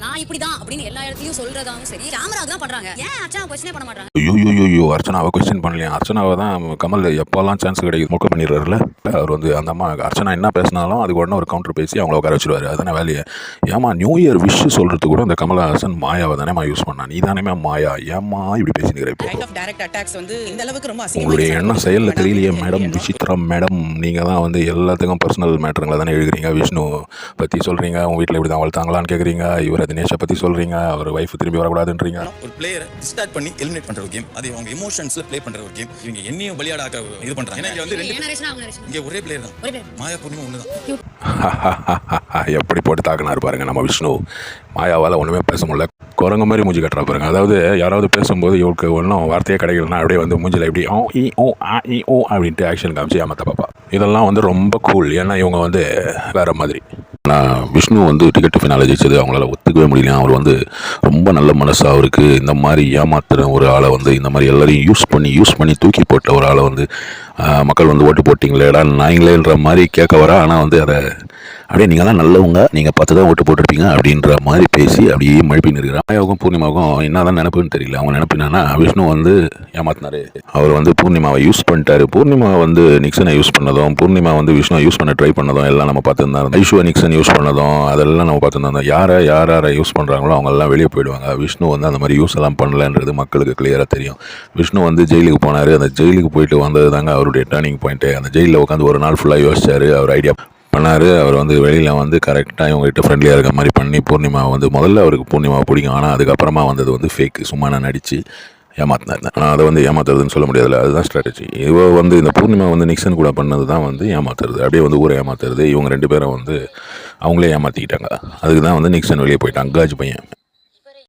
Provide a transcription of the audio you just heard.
Na நான் இப்படிதான் அப்படின்னு எல்லா இடத்துலயும் சொல்றதாவும் சரி கேமரா தான் பண்றாங்க. ஏன் அச்சா கொஸ்டினே பண்ண மாட்டாங்க ஐயோ ஐயோ ஐயோ அர்ச்சனாவை கொஸ்டின் பண்ணலையா. அர்ச்சனாவை தான் கமல் எப்போல்லாம் சான்ஸ் கிடைக்குது மொக்க பண்ணிடுறாருல அவர் வந்து அந்த அம்மா அர்ச்சனா என்ன பேசினாலும் அதுக்கு உடனே ஒரு கவுண்டர் பேசி அவங்கள உட்கார வச்சிருவாரு. அதுதானே வேலையை. ஏமா நியூ இயர் விஷ் சொல்கிறதுக்கு கூட இந்த கமலஹாசன் மாயாவை தானேமா யூஸ் பண்ணா. நீ தானேமா மாயா. ஏமா இப்படி பேசினுக்கிற இப்போ? கைண்ட் ஆஃப் டைரக்ட் அட்டாக்ஸ் வந்து இந்த அளவுக்கு ரொம்ப உங்களுடைய எண்ணம் செயலில் தெரியலையே மேடம் விசித்ரா மேடம் நீங்கள் தான் வந்து எல்லாத்துக்கும் பர்சனல் மேட்டருங்களை தானே எழுதுறீங்க. விஷ்ணு பற்றி சொல்கிறீங்க உங்கள் வீட்டில் இப்படி தான் வளர்த்தாங்களான்னு கேட்குறீங்க இவரை தினேஷை பற்றி சொல்கிறீங்க அவர் ஒய்ஃப் திரும்பி வரக்கூடாதுன்றீங்க. ஒரு பிளேயரை டிஸ்டார்ட் பண்ணி எலிமினேட் பண்ற ஒரு கேம் அது அவங்க எமோஷன்ஸ்ல ப்ளே பண்ற ஒரு கேம் இவங்க என்னையும் பலியாடாக்க இது இங்க வந்து ரெண்டு ஜெனரேஷன் அவங்க generation. இங்க ஒரே பிளேயர் தான். மாயா பூர்ணிமா ஒண்ணுதான். எப்படி போட்டு தாக்குனாரு பாருங்க நம்ம விஷ்ணு. மாயாவால் ஒன்றுமே பேச முடியல. குரங்கு மாதிரி மூஞ்சி கட்டுறா பாருங்க. அதாவது யாராவது பேசும்போது இவருக்கு ஒன்றும் வார்த்தையே கிடைக்கலன்னா அப்படியே வந்து மூஞ்சில் எப்படி ஓ இ ஓ ஆ இ ஓ அப்படின்ட்டு ஆக்ஷன் காமிச்சு ஏமாத்த பாப்பா. இதெல்லாம் வந்து ரொம்ப கூல் ஏன்னா இவங்க வந்து வேற மாதிரி. ஆனால் விஷ்ணு வந்து டிக்கெட் ஃபினால ஜெயிச்சது அவங்களால ஒத்துக்கவே முடியல அவர் வந்து ரொம்ப நல்ல மனசு அவருக்கு இந்த மாதிரி ஏமாத்துற ஒரு ஆளை வந்து இந்த மாதிரி எல்லாரையும் யூஸ் பண்ணி யூஸ் பண்ணி தூக்கி போட்ட ஒரு ஆளை வந்து மக்கள் வந்து ஓட்டு போட்டிங்களேடா நாங்களேன்ற மாதிரி கேட்க வர ஆனால் வந்து அதை அப்படியே நீங்கள் தான் நல்லவங்க நீங்கள் பார்த்து தான் ஓட்டு போட்டிருப்பீங்க அப்படின்ற மாதிரி பேசி அப்படியே மழுப்பின்னு இருக்கிறான் மாயாவுக்கும் பூர்ணிமாவுக்கும் என்ன தான் நினப்புன்னு தெரியல. அவங்க நினப்பு என்னன்னா விஷ்ணு வந்து ஏமாத்தினாரு. அவர் வந்து பூர்ணிமாவை யூஸ் பண்ணிட்டாரு. பூர்ணிமா வந்து நிக்சனை யூஸ் பண்ணதும் பூர்ணிமா வந்து விஷ்ணு யூஸ் பண்ண ட்ரை பண்ணதும் எல்லாம் நம்ம பார்த்துருந்தா இருந்தோம் நிக்சன் யூஸ் பண்ணதும் அதெல்லாம் நம்ம பார்த்துருந்தோம் யாரை யார் யாரை யூஸ் பண்ணுறாங்களோ அவங்கெல்லாம் வெளியே போயிடுவாங்க. விஷ்ணு வந்து அந்த மாதிரி யூஸ் எல்லாம் பண்ணலன்றது மக்களுக்கு கிளியராக தெரியும். விஷ்ணு வந்து ஜெயிலுக்கு போனார். அந்த ஜெயிலுக்கு போயிட்டு வந்தது தாங்க அவர் அவருடைய டேர்னிங் பாயிண்ட்டு அந்த ஜெயிலில் உட்காந்து ஒரு நாள் ஃபுல்லாக யோசிச்சார். அவர் ஐடியா பண்ணார். அவர் வந்து வெளியில் வந்து கரெக்டாக இவங்ககிட்ட ஃப்ரெண்ட்லியாக இருக்க மாதிரி பண்ணி பூர்ணிமா வந்து முதல்ல அவருக்கு பூர்ணிமா பிடிக்கும். ஆனால் அதுக்கப்புறமா வந்தது வந்து ஃபேக்கு சும்மா நான் நடித்து ஏமாத்தினார் ஆனால் அதை வந்து ஏமாத்துறதுன்னு சொல்ல முடியாதுல்ல. அதுதான் ஸ்ட்ராட்டஜி இவ வந்து இந்த பூர்ணிமா வந்து நிக்சன் கூட பண்ணது தான் வந்து ஏமாத்துறது. அப்படியே வந்து ஊரை ஏமாத்துறது. இவங்க ரெண்டு பேரும் வந்து அவங்களே ஏமாற்றிக்கிட்டாங்க அதுக்கு தான் வந்து நிக்சன் வெளியே போயிட்டாங்க அங்காஜ் பையன்.